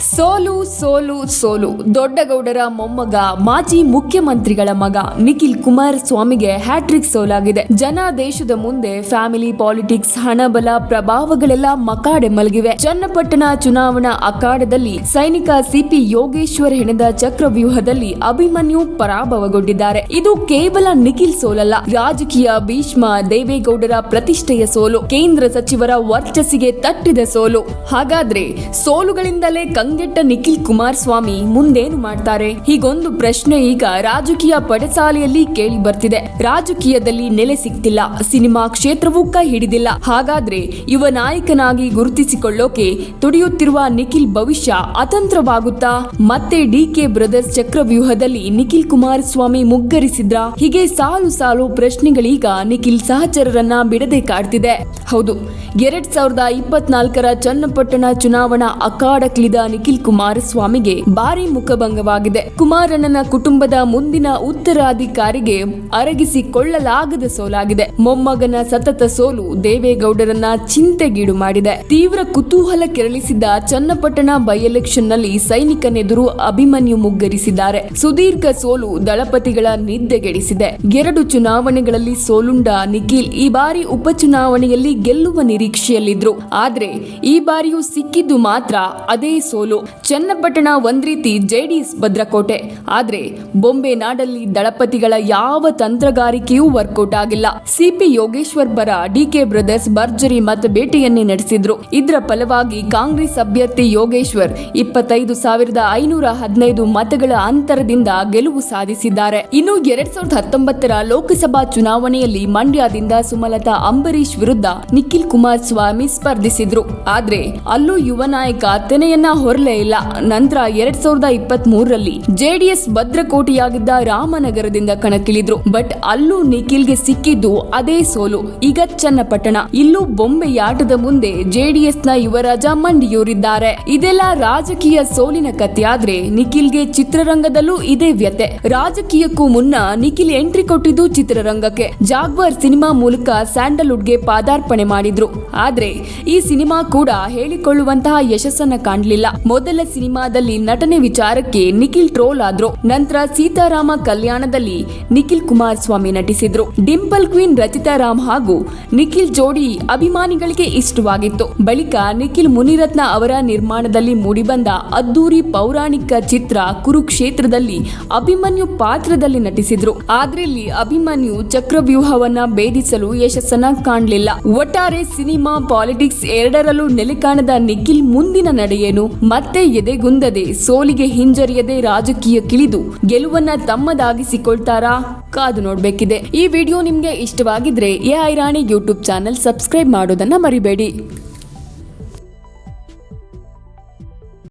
ಸೋಲು ಸೋಲು ಸೋಲು. ದೊಡ್ಡಗೌಡರ ಮೊಮ್ಮಗ, ಮಾಜಿ ಮುಖ್ಯಮಂತ್ರಿಗಳ ಮಗ ನಿಖಿಲ್ ಕುಮಾರಸ್ವಾಮಿಗೆ ಹ್ಯಾಟ್ರಿಕ್ ಸೋಲಾಗಿದೆ. ಜನ ದೇಶದ ಮುಂದೆ ಫ್ಯಾಮಿಲಿ, ಪಾಲಿಟಿಕ್ಸ್, ಹಣಬಲ ಪ್ರಭಾವಗಳೆಲ್ಲ ಮಕಾಡೆ ಮಲಗಿವೆ. ಚನ್ನಪಟ್ಟಣ ಚುನಾವಣಾ ಅಖಾಡದಲ್ಲಿ ಸೈನಿಕ ಸಿಪಿ ಯೋಗೇಶ್ವರ್ ಹೆಣೆದ ಚಕ್ರವ್ಯೂಹದಲ್ಲಿ ಅಭಿಮನ್ಯು ಪರಾಭವಗೊಂಡಿದ್ದಾರೆ. ಇದು ಕೇವಲ ನಿಖಿಲ್ ಸೋಲಲ್ಲ, ರಾಜಕೀಯ ಭೀಷ್ಮ ದೇವೇಗೌಡರ ಪ್ರತಿಷ್ಠೆಯ ಸೋಲು. ಕೇಂದ್ರ ಸಚಿವರ ವರ್ಚಸ್ಸಿಗೆ ತಟ್ಟಿದ ಸೋಲು. ಹಾಗಾದ್ರೆ ಸೋಲುಗಳಿಂದಲೇ ಕಂಗೆಟ್ಟ ನಿಖಿಲ್ ಕುಮಾರಸ್ವಾಮಿ ಮುಂದೇನು ಮಾಡ್ತಾರೆ? ಹೀಗೊಂದು ಪ್ರಶ್ನೆ ಈಗ ರಾಜಕೀಯ ಪಡಸಾಲೆಯಲ್ಲಿ ಕೇಳಿ ಬರ್ತಿದೆ. ರಾಜಕೀಯದಲ್ಲಿ ನೆಲೆ ಸಿಗ್ತಿಲ್ಲ ಸಿನಿಮಾ ಕ್ಷೇತ್ರವೂ ಕೈ ಹಿಡಿದಿಲ್ಲ. ಹಾಗಾದ್ರೆ ಯುವ ನಾಯಕನಾಗಿ ಗುರುತಿಸಿಕೊಳ್ಳೋಕೆ ತುಡಿಯುತ್ತಿರುವ ನಿಖಿಲ್ ಭವಿಷ್ಯ ಅತಂತ್ರವಾಗುತ್ತಾ? ಮತ್ತೆ ಡಿಕೆ ಬ್ರದರ್ಸ್ ಚಕ್ರವ್ಯೂಹದಲ್ಲಿ ನಿಖಿಲ್ ಕುಮಾರಸ್ವಾಮಿ ಮುಗ್ಗರಿಸಿದ್ರ? ಹೀಗೆ ಸಾಲು ಸಾಲು ಪ್ರಶ್ನೆಗಳೀಗ ನಿಖಿಲ್ ಸಹಚರರನ್ನ ಬಿಡದೆ ಕಾಡ್ತಿದೆ. ಹೌದು, ಎರಡ್ ಸಾವಿರದ ಇಪ್ಪತ್ನಾಲ್ಕರ ಚನ್ನಪಟ್ಟಣ ಚುನಾವಣಾ ಅಖಾಡಕ್ಕಿಳಿದ ನಿಖಿಲ್ ಕುಮಾರಸ್ವಾಮಿಗೆ ಭಾರಿ ಮುಖಭಂಗವಾಗಿದೆ. ಕುಮಾರಣ್ಣನ ಕುಟುಂಬದ ಮುಂದಿನ ಉತ್ತರಾಧಿಕಾರಿಗೆ ಅರಗಿಸಿಕೊಳ್ಳಲಾಗದ ಸೋಲಾಗಿದೆ. ಮೊಮ್ಮಗನ ಸತತ ಸೋಲು ದೇವೇಗೌಡರನ್ನ ಚಿಂತೆಗೀಡು ಮಾಡಿದೆ. ತೀವ್ರ ಕುತೂಹಲ ಕೆರಳಿಸಿದ್ದ ಚನ್ನಪಟ್ಟಣ ಬೈ ಎಲೆಕ್ಷನ್ನಲ್ಲಿ ಸೈನಿಕನೆದುರು ಅಭಿಮನ್ಯು ಮುಗ್ಗರಿಸಿದ್ದಾರೆ. ಸುದೀರ್ಘ ಸೋಲು ದಳಪತಿಗಳ ನಿದ್ದೆಗೆಡಿಸಿದೆ. ಎರಡು ಚುನಾವಣೆಗಳಲ್ಲಿ ಸೋಲುಂಡ ನಿಖಿಲ್ ಈ ಬಾರಿ ಉಪಚುನಾವಣೆಯಲ್ಲಿ ಗೆಲ್ಲುವ ನಿರೀಕ್ಷೆಯಲ್ಲಿದ್ರು. ಆದ್ರೆ ಈ ಬಾರಿಯೂ ಸಿಕ್ಕಿದ್ದು ಮಾತ್ರ ಅದೇ ಸೋಲು. ಚನ್ನಪಟ್ಟಣ ಒಂದ್ ರೀತಿ ಜೆಡಿಎಸ್ ಭದ್ರಕೋಟೆ. ಆದ್ರೆ ಬೊಂಬೆ ನಾಡಲ್ಲಿ ದಳಪತಿಗಳ ಯಾವ ತಂತ್ರಗಾರಿಕೆಯೂ ವರ್ಕೌಟ್ ಆಗಿಲ್ಲ. ಸಿಪಿ ಯೋಗೇಶ್ವರ್ ಬರ ಡಿಕೆ ಬ್ರದರ್ಸ್ ಭರ್ಜರಿ ಮತ ಭೇಟಿಯನ್ನೇ ನಡೆಸಿದ್ರು. ಇದರ ಫಲವಾಗಿ ಕಾಂಗ್ರೆಸ್ ಅಭ್ಯರ್ಥಿ ಯೋಗೇಶ್ವರ್ ಇಪ್ಪತ್ತೈದು ಸಾವಿರದ ಐನೂರ ಹದಿನೈದು ಮತಗಳ ಅಂತರದಿಂದ ಗೆಲುವು ಸಾಧಿಸಿದ್ದಾರೆ. ಇನ್ನು ಎರಡ್ ಸಾವಿರದ ಹತ್ತೊಂಬತ್ತರ ಲೋಕಸಭಾ ಚುನಾವಣೆಯಲ್ಲಿ ಮಂಡ್ಯದಿಂದ ಸುಮಲತಾ ಅಂಬರೀಶ್ ವಿರುದ್ಧ ನಿಖಿಲ್ ಕುಮಾರಸ್ವಾಮಿ ಸ್ಪರ್ಧಿಸಿದ್ರು. ಆದ್ರೆ ಅಲ್ಲೂ ಯುವ ನಾಯಕ ತೆನೆಯನ್ನ ಹೊರಲೇ ಇಲ್ಲ. ನಂತರ ಎರಡ್ ಸಾವಿರದ ಇಪ್ಪತ್ತ್ ಮೂರರಲ್ಲಿ ಜೆಡಿಎಸ್ ಭದ್ರಕೋಟೆಯಾಗಿದ್ದ ರಾಮನಗರದಿಂದ ಕಣಕ್ಕಿಳಿದ್ರು. ಬಟ್ ಅಲ್ಲೂ ನಿಖಿಲ್ಗೆ ಸಿಕ್ಕಿದ್ದು ಅದೇ ಸೋಲು. ಈಗ ಚನ್ನಪಟ್ಟಣ. ಇಲ್ಲೂ ಬೊಂಬೆಯಾಟದ ಮುಂದೆ ಜೆಡಿಎಸ್ನ ಯುವರಾಜ ಮಂಡಿಯೂರಿದ್ದಾರೆ. ಇದೆಲ್ಲ ರಾಜಕೀಯ ಸೋಲಿನ ಕಥೆಯಾದ್ರೆ ನಿಖಿಲ್ಗೆ ಚಿತ್ರರಂಗದಲ್ಲೂ ಇದೇ ವ್ಯತೆ ರಾಜಕೀಯಕ್ಕೂ ಮುನ್ನ ನಿಖಿಲ್ ಎಂಟ್ರಿ ಕೊಟ್ಟಿದ್ದು ಚಿತ್ರರಂಗಕ್ಕೆ. ಜಾಗ್ವಾರ್ ಸಿನಿಮಾ ಮೂಲಕ ಸ್ಯಾಂಡಲ್ವುಡ್ಗೆ ಪಾದಾರ್ಪಣೆ ಮಾಡಿದ್ರು. ಆದ್ರೆ ಈ ಸಿನಿಮಾ ಕೂಡ ಹೇಳಿಕೊಳ್ಳುವಂತಹ ಯಶಸ್ಸನ್ನ ಕಾಣಲಿಲ್ಲ. ಮೊದಲ ಸಿನಿಮಾದಲ್ಲಿ ನಟನೆ ವಿಚಾರಕ್ಕೆ ನಿಖಿಲ್ ಟ್ರೋಲ್ ಆದ್ರು. ನಂತರ ಸೀತಾರಾಮ ಕಲ್ಯಾಣದಲ್ಲಿ ನಿಖಿಲ್ ಕುಮಾರಸ್ವಾಮಿ ನಟಿಸಿದ್ರು. ಡಿಂಪಲ್ ಕ್ವೀನ್, ರಚಿತಾ ರಾಮ್ ಹಾಗೂ ನಿಖಿಲ್ ಜೋಡಿ ಅಭಿಮಾನಿಗಳಿಗೆ ಇಷ್ಟವಾಗಿತ್ತು. ಬಳಿಕ ನಿಖಿಲ್ ಮುನಿರತ್ನ ಅವರ ನಿರ್ಮಾಣದಲ್ಲಿ ಮೂಡಿಬಂದ ಅದ್ದೂರಿ ಪೌರಾಣಿಕ ಚಿತ್ರ ಕುರುಕ್ಷೇತ್ರದಲ್ಲಿ ಅಭಿಮನ್ಯು ಪಾತ್ರದಲ್ಲಿ ನಟಿಸಿದ್ರು. ಆದ್ರೆ ಇಲ್ಲಿ ಅಭಿಮನ್ಯು ಚಕ್ರವ್ಯೂಹವನ್ನ ಭೇದಿಸಲು ಯಶಸ್ಸನ್ನ ಕಾಣಲಿಲ್ಲ. ಒಟ್ಟಾರೆ ಸಿನಿಮಾ ಪಾಲಿಟಿಕ್ಸ್ ಎರಡರಲ್ಲೂ ನೆಲೆ ಕಾಣದ ನಿಖಿಲ್ ಮುಂದಿನ ನಡೆಯೇನು? ಮತ್ತೆ ಎದೆಗುಂದದೆ, ಸೋಲಿಗೆ ಹಿಂಜರಿಯದೆ ರಾಜಕೀಯ ಕಿಳಿದು ಗೆಲುವನ್ನ ತಮ್ಮದಾಗಿಸಿಕೊಳ್ತಾರಾ? ಕಾದು ನೋಡ್ಬೇಕಿದೆ. ಈ ವಿಡಿಯೋ ನಿಮ್ಗೆ ಇಷ್ಟವಾಗಿದ್ರೆ ಎ ಐರಾಣಿ ಯೂಟ್ಯೂಬ್ ಚಾನೆಲ್ ಸಬ್ಸ್ಕ್ರೈಬ್ ಮಾಡೋದನ್ನ ಮರಿಬೇಡಿ.